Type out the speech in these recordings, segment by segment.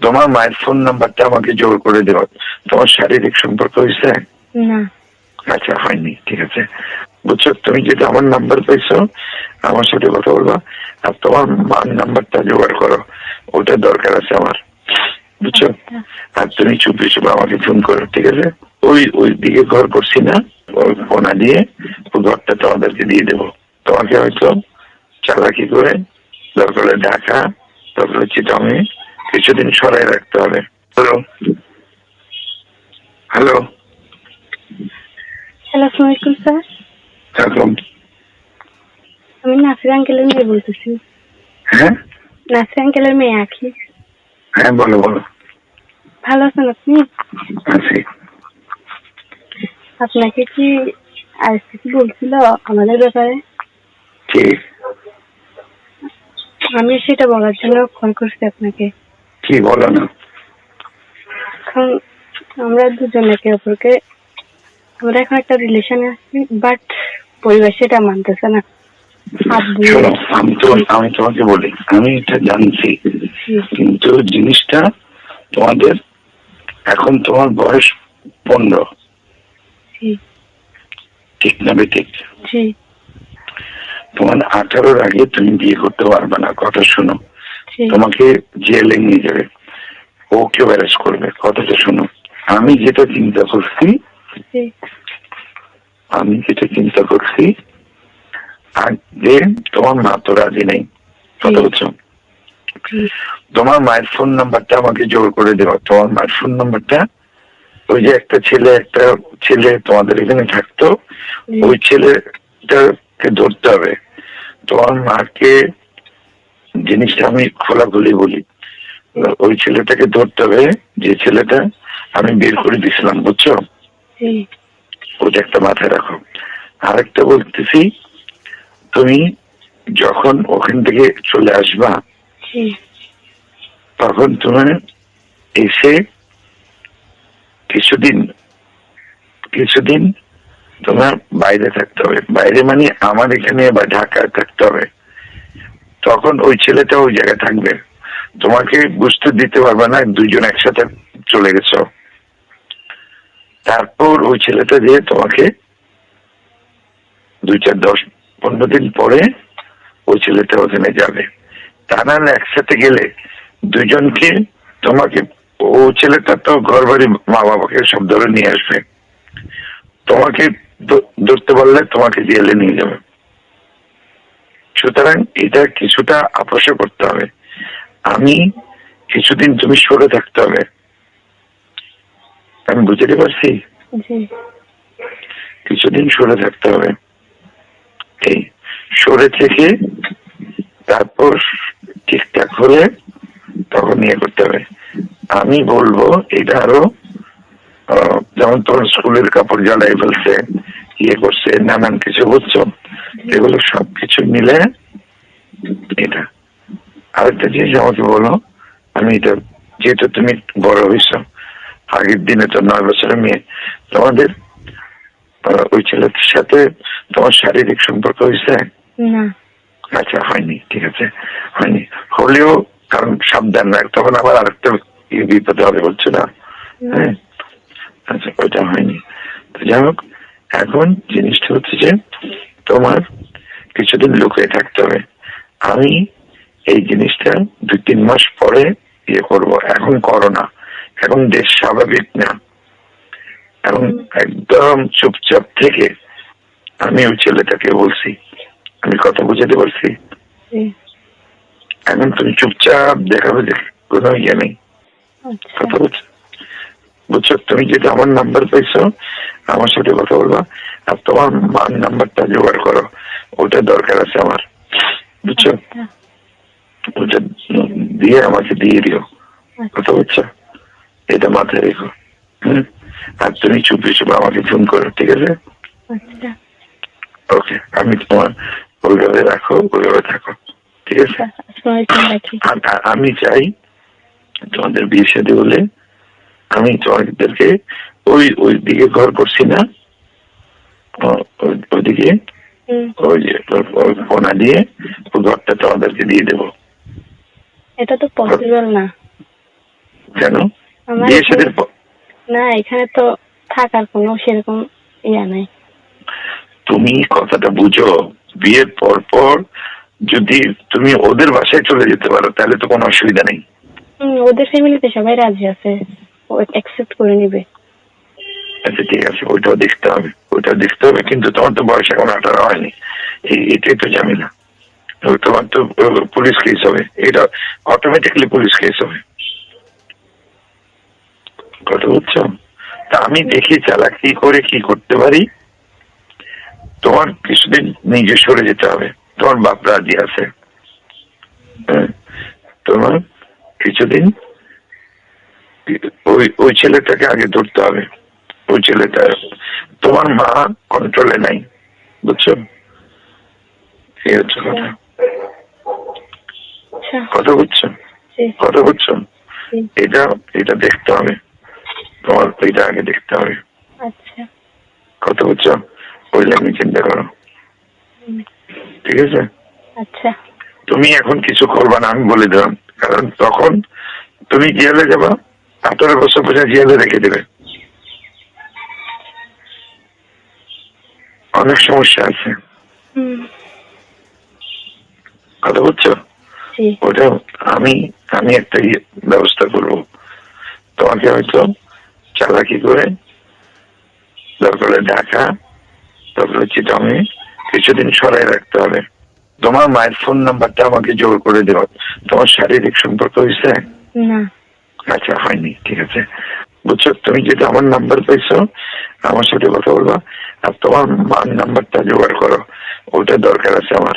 তোমার মায়ের ফোন নাম্বারটা আমাকে জোর করে দেওয়া তোমার শারীরিক সম্পর্ক হয়েছে? না। আচ্ছা হয়নি ঠিক আছে। বুঝছ তুমি যেটা আমার নাম্বার পাইছো আমার সাথে কথা বলবা আর তোমার মার নাম্বারটা জোগাড় করো। ওটা দরকার আছে আমার। বুঝছ? আর তুমি চুপে চুপে আমাকে ফোন করো ঠিক আছে? ওই ওই দিকে ঘর করছি না। ওই কোনা দিয়ে ওই ঘরটা তোমাদেরকে দিয়ে দেবো। তোমাকে হয়তো চালাকি করে দরকার ঢাকা দরকার চিটামে কিছুদিন সরাই রাখতে হবে। হ্যালো? হ্যালো? হ্যালো আসসালামাইকুম স্যার। আমি নাসির আঙ্কেলের মেয়ে বলতেছি। হ্যাঁ? নাসির আঙ্কেলের মেয়ে আখি। হ্যাঁ বলো বলো। ভালো আছেন আপনি? আছি। আপনাকে কি আইসিসি বলছিল আমাদের ব্যাপারে? ঠিক আমি সেটা বলার জন্য কল করছি আপনাকে। কি বলো না? এখন আমরা দুজন একে অপরকে আমরা এখন একটা রিলেশনে আছি বাট পরিবার সেটা মানতেছে না। শোনো আমি তো আমি তোমাকে বলি আমি এটা জানছি কিন্তু জিনিসটা তোমাদের এখন তোমার বয়স পনেরো। ঠিক না ঠিক তোমার আঠারোর আগে তুমি বিয়ে করতে পারবে না কথা শোনো। তোমাকে জেলে নিয়ে যাবে। ওকে ব্যারেজ করবে। কথাটা শোনো আমি যেটা চিন্তা করছি আমি যেটা চিন্তা করছি আগে তোমার মা তো রাজি নেই। কথা বলছো তোমার মায়ের ফোন নাম্বারটা আমাকে জোর করে দেওয়া তোমার মায়ের ফোন নাম্বারটা ওই যে একটা ছেলে একটা ছেলে তোমাদের এখানে থাকতো ওই ছেলেটাকে ধরতে হবে। তোমার মাকে জিনিসটা আমি খোলাখুলি বলি। ওই ছেলেটাকে ধরতে হবে যে ছেলেটা আমি বের করে দিছিলাম বুঝছ? ওটা একটা মাথায় রাখো। আরেকটা বলতেছি তুমি যখন ওখান থেকে চলে আসবা তখন তোমার এসে কিছুদিন কিছুদিন তোমার বাইরে থাকতে হবে। বাইরে মানে আমার এখানে বা ঢাকায় থাকতে হবে। তখন ওই ছেলেটা ওই জায়গায় থাকবে। তোমাকে বুঝতে দিতে পারবে না, দুইজন একসাথে চলে গেছো। তারপর ওই ছেলেটা দিয়ে তোমাকে দুই চার দশ পনেরো দিন পরে ওই ছেলেটা ওখানে যাবে। তা না একসাথে গেলে দুজনকে তোমাকে, ও ছেলেটা তো ঘর বাড়ি মা বাবাকে সব ধরে নিয়ে আসবে। তোমাকে ধরতে পারলে তোমাকে জেলে নিয়ে যাবে। সুতরাং এটা কিছুটা আপোষে করতে হবে। আমি কিছুদিন তুমি সরে থাকতে হবে। আমি বুঝতে পারছি? কিছুদিন সরে থাকতে হবে। এই সরে থেকে তারপর ঠিকঠাক হলে তখন ইয়ে করতে হবে। আমি বলব এটা আরও আহ, যেমন তোমার স্কুলের কাপড় জ্বালাই ফেলছে ইয়ে করছে নানান কিছু বুঝছ? এগুলো সবকিছু মিলে এটা। আরেকটা জিনিস আমাকে বলো আমি এটা যেহেতু তুমি বড় হয়েছ আগের দিনে তো নয় বছরের মেয়ে তোমাদের ওই ছেলের সাথে তোমার শারীরিক সম্পর্ক হয়েছে? আচ্ছা হয়নি ঠিক আছে। হয়নি। হলেও কারণ সাবধান রাখ তখন আবার আরেকটা বিপদে হবে বলছো না। হ্যাঁ? আচ্ছা ওইটা হয়নি। তো যাই হোক এখন জিনিসটা হচ্ছে যে তোমার কিছুদিন লুকিয়ে থাকতে হবে। আমি এই জিনিসটা দুই তিন মাস পরে ইয়ে করব। এখন করো না এখন দেশ স্বাভাবিক না। এখন একদম চুপচাপ থেকে আমি ওই ছেলেটাকে বলছি আমি কথা বুঝাতে পারছি এখন তুমি চুপচাপ দেখাবে কোনো ইয়ে নেই। আচ্ছা। কথা বলছো বুঝছ? তুমি যেটা আমার নাম্বার পাইছো আমার সাথে কথা বলবা। আর তোমার মার নাম্বারটা জোগাড় করো। ওটা দরকার আছে আমার। বুঝছ? আচ্ছা। ওটা দিয়ে আমাকে দিয়ে দিও। আচ্ছা। কথা বলছো এটা মাথায় রেখো। হুম? আর তুমি চুপে চুপে আমাকে ফোন করো ঠিক আছে? আচ্ছা। ওকে আমি তোমার ওইভাবে রাখো ওইভাবে থাকো ঠিক আছে? আমি চাই তোমাদের বিয়ে সাথে হলে আমি তোমাদেরকে ওই ওই দিকে ঘর করছি না। ওইদিকে ওই যে কোনা দিয়ে ঘরটা তোমাদেরকে দিয়ে দেবো। এটা তো পসিবল না। কেন? না এখানে তো থাকার কোনো সেরকম ইয়া নাই। তুমি কথাটা বুঝো। বিয়ের পর পর যদি তুমি ওদের বাসায় চলে যেতে পারো তাহলে তো কোনো অসুবিধা নেই। ওদের ফ্যামিলিতে সবাই রাজি আছে। ও অ্যাকসেপ্ট করে নিবে। আচ্ছা ঠিক আছে ওইটাও দেখতে হবে। দেখতে হবে কিন্তু তোমার তো বয়স এখন আঠারো হয়নি। এটাই তো ঝামেলা। তো তোমার তো পুলিশ কেস হবে। এটা অটোমেটিকলি পুলিশ কেস হবে। কথা বুঝছ? তা আমি দেখি চালাকি করে কি করতে পারি। তোমার কিছুদিন নিজে সরে যেতে হবে। তোমার বাপ রাজি আছে। হ্যাঁ, তোমার কিছুদিন ওই ওই ছেলেটাকে আগে ধরতে হবে। ওই ছেলেটা তোমার মা কন্ট্রোলে নাই বুঝছ? এই হচ্ছে কথা। আচ্ছা। কথা বুঝছ? কথা বুঝছ? এটা এটা দেখতে হবে। তোমার ওইটা আগে দেখতে হবে। আচ্ছা। কথা বুঝছ? ওই লাইনে চিন্তা করো। ঠিক আছে? আচ্ছা। তুমি এখন কিছু করবা না আমি বলে দিলাম। কারণ তখন তুমি জেলে যাবা আঠারো বছর পর্যন্ত জেলে রেখে দেবে। অনেক সমস্যা আছে। কথা বুঝছ? ওটা আমি আমি একটা ইয়ে ব্যবস্থা করব। তোমাকে হয়তো চালাকি করে তারপরে ঢাকা তারপরে চিটামে কিছুদিন সরাই রাখতে হবে। তোমার মায়ের ফোন নাম্বারটা আমাকে জোর করে দেওয়া তোমার শারীরিক সম্পর্ক হয়েছে? আচ্ছা হয়নি ঠিক আছে। বুঝছ? তুমি যেটা আমার নাম্বার পাইছো আমার সাথে কথা বলবা। আর তোমার মার নাম্বারটা জোগাড় করো। ওটা দরকার আছে আমার।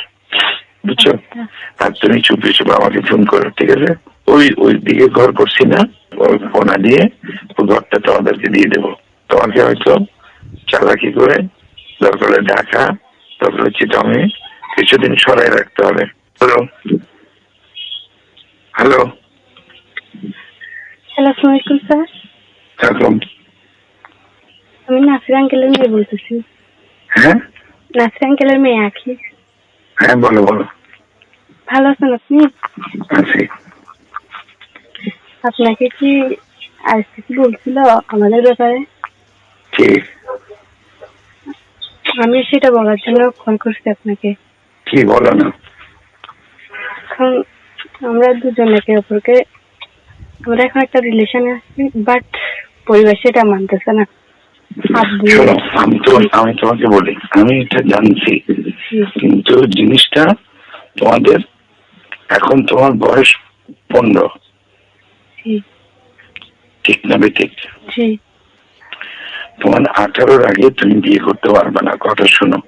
বুঝছ? আচ্ছা, আর তুমি চুপে চুপে আমাকে ফোন করো ঠিক আছে? ওই ওই দিকে ঘর করছি না। ওই ফোনা দিয়ে ওই ঘরটা তোমাদেরকে দিয়ে দেবো। তোমাকে হয়তো চালাকি করে দরকারে ঢাকা তারপরে চিটামে কিছুদিন সরাই রাখতে হবে। হ্যালো? হ্যালো? হ্যালো আসসালামাইকুম স্যার। এখন আমি নাসির আঙ্কেলের মেয়ে বলতেছি। হ্যাঁ? নাসির আঙ্কেলের মেয়ে আখি। হ্যাঁ বলো বলো। ভালো আছেন আপনি? আছি। আপনাকে কি আজকে কি বলছিল আমাদের ব্যাপারে? ঠিক আমি সেটা বলার জন্য ফোন করছি আপনাকে। কি বলো না? এখন আমরা দুজন একে অপরকে আমরা এখন একটা রিলেশনে আছি বাট পরিবার সেটা মানতেছে না। শোনো আমি তো আমি তোমাকে বলি আমি এটা জানছি কিন্তু জিনিসটা তোমাদের এখন তোমার বয়স পনেরো। ঠিক না বেঠিক? তোমার আঠারোর আগে তুমি বিয়ে করতে পারবে না কথা শোনো।